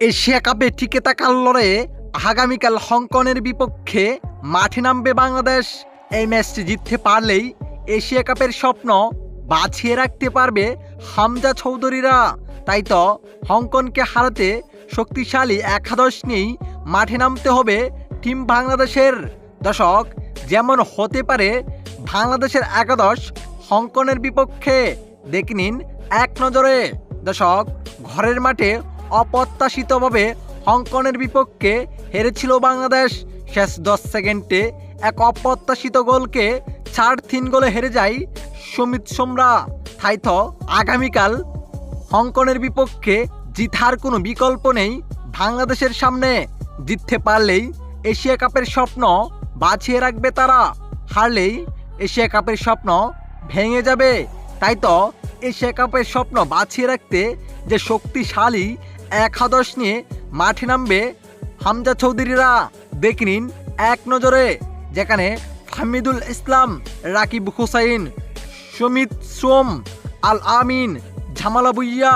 Asia কাপে টিকে থাকার লড়াইয়ে আগামীকাল হংকংয়ের বিপক্ষে মাঠে নামবে বাংলাদেশ। এই ম্যাচটি জিততে পারলেই এশিয়া কাপের স্বপ্ন বাঁচিয়ে রাখতে পারবে হামজা চৌধুরীরা। তাই তো হংকংকে হারাতে শক্তিশালী একাদশ নিয়েই মাঠে নামতে হবে টিম বাংলাদেশের। দর্শক, যেমন হতে পারে বাংলাদেশের একাদশ হংকংয়ের বিপক্ষে। দেখে নিন এক নজরে। দর্শক, ঘরের মাঠে অপ্রত্যাশিতভাবে হংকংয়ের বিপক্ষে হেরেছিল বাংলাদেশ। শেষ দশ সেকেন্ডে এক অপ্রত্যাশিত গোলকে চার তিন গোলে হেরে যায় সুমিত সোমরা। তো আগামীকাল হংকংয়ের বিপক্ষে জিতার কোনো বিকল্প নেই বাংলাদেশের সামনে। জিততে পারলেই এশিয়া কাপের স্বপ্ন বাঁচিয়ে রাখবে তারা। হারলেই এশিয়া কাপের স্বপ্ন ভেঙে যাবে। তাই তো এশিয়া কাপের স্বপ্ন বাঁচিয়ে রাখতে যে শক্তিশালী একাদশ নিয়ে মাঠে নামবে হামজা চৌধুরীরা। দেখে নিন এক নজরে, যেখানে হামিদুল ইসলাম, রাকিব হুসাইন, সমিত সোম, আল আমিন ঝামালা বুইয়া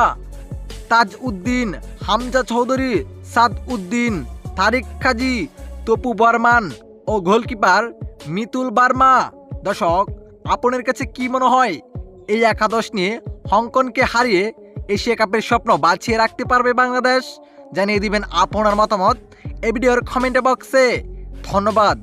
তাজ উদ্দিন, হামজা চৌধুরী, সাদ উদ্দিন, তারিক কাজী, তপু বর্মান ও গোলকিপার মিতুল বার্মা। দর্শক আপনার কাছে কি মনে হয়? এই একাদশ নিয়ে হংকংকে হারিয়ে এশিয়া কাপের স্বপ্ন বাঁচিয়ে রাখতে পারবে বাংলাদেশ। জানিয়ে দিবেন আপনার মতামত। এ ভিডিওর কমেন্ট বক্সে। ধন্যবাদ।